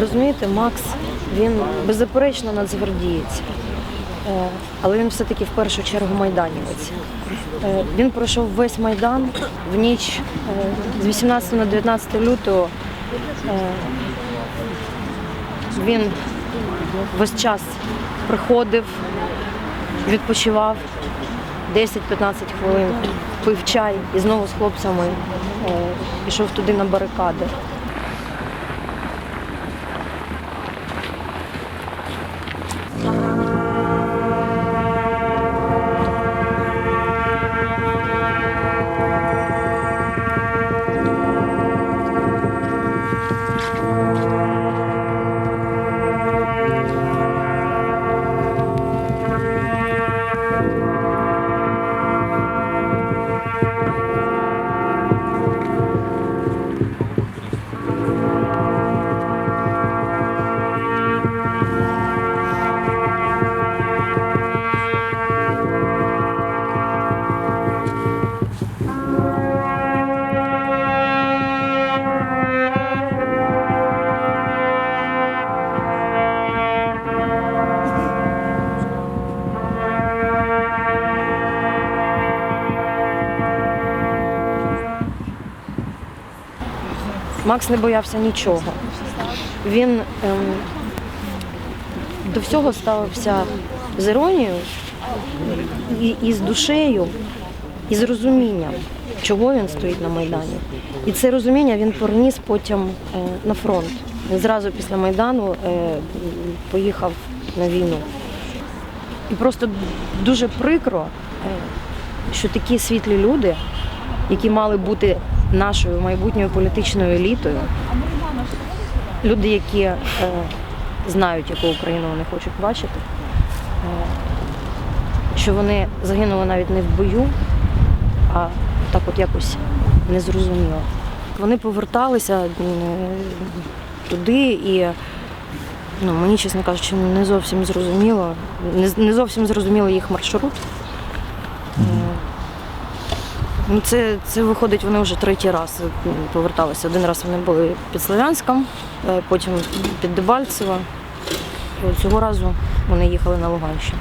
Розумієте, Макс, він беззаперечно нацгвардієць, Е, але він все-таки в першу чергу майданівець. Е, Він пройшов весь майдан в ніч е, з 18 на 19 лютого. Він весь час приходив, відпочивав 10-15 хвилин, пив чай і знову з хлопцями пішов туди на барикади. Uh-huh. Макс не боявся нічого. Він ем, до всього ставився з іронією і, і з душею, і з розумінням, чого він стоїть на Майдані. І це розуміння він проніс потім е, на фронт. Він зразу після Майдану е, поїхав на війну. І просто дуже прикро, е, що такі світлі люди, які мали бути нашою майбутньою політичною елітою, люди, які е, знають, яку Україну вони хочуть бачити, е, що вони загинули навіть не в бою, а так от якось незрозуміло. Вони поверталися е, туди і ну, мені, чесно кажучи, не зовсім зрозуміло, не, не зовсім зрозуміло їх маршрут. Е, Ну, це, це виходить, вони вже третій раз поверталися. Один раз вони були під Слов'янськом, е, потім під Дебальцево. Цього разу вони їхали на Луганщину.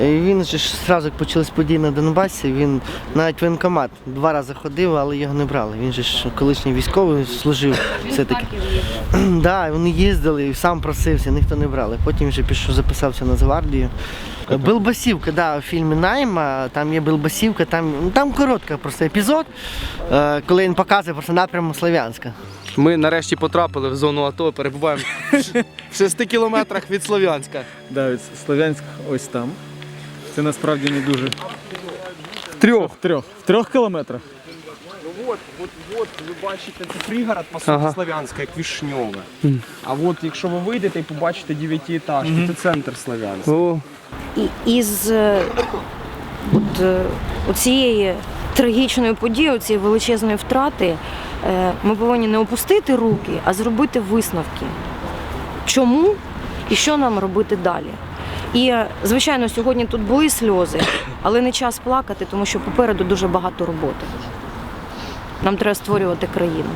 Е, Він же ж одразу, як почались події на Донбасі, він навіть воєнкомат два рази ходив, але його не брали. Він же ж колишній військовий служив все-таки. Да, вони їздили, і сам просився, ніхто не брали. Потім вже пішов, записався на Нацгвардію. Билбасівка, да, в фільмі Найма, там є Билбасівка, там, ну, там короткий просто епізод, е, коли він показує просто напрямок Слов'янська. Ми нарешті потрапили в зону АТО, перебуваємо в 6 кілометрах від Слов'янська. Да, від Слов'янськ ось там. Це насправді не дуже. В трьох. В трьох. В трьох кілометрах. От, от, от, ви бачите, це пригород, по суті, Ага. Слов'янська, як Вішньове. А от якщо ви вийдете і побачите дев'ятиэтажки, це центр Слов'янська. І із е, от, е, оцієї трагічної події, цієї величезної втрати, е, ми повинні не опустити руки, а зробити висновки. Чому і що нам робити далі? І, звичайно, сьогодні тут були сльози, але не час плакати, тому що попереду дуже багато роботи. Нам треба створювати країну.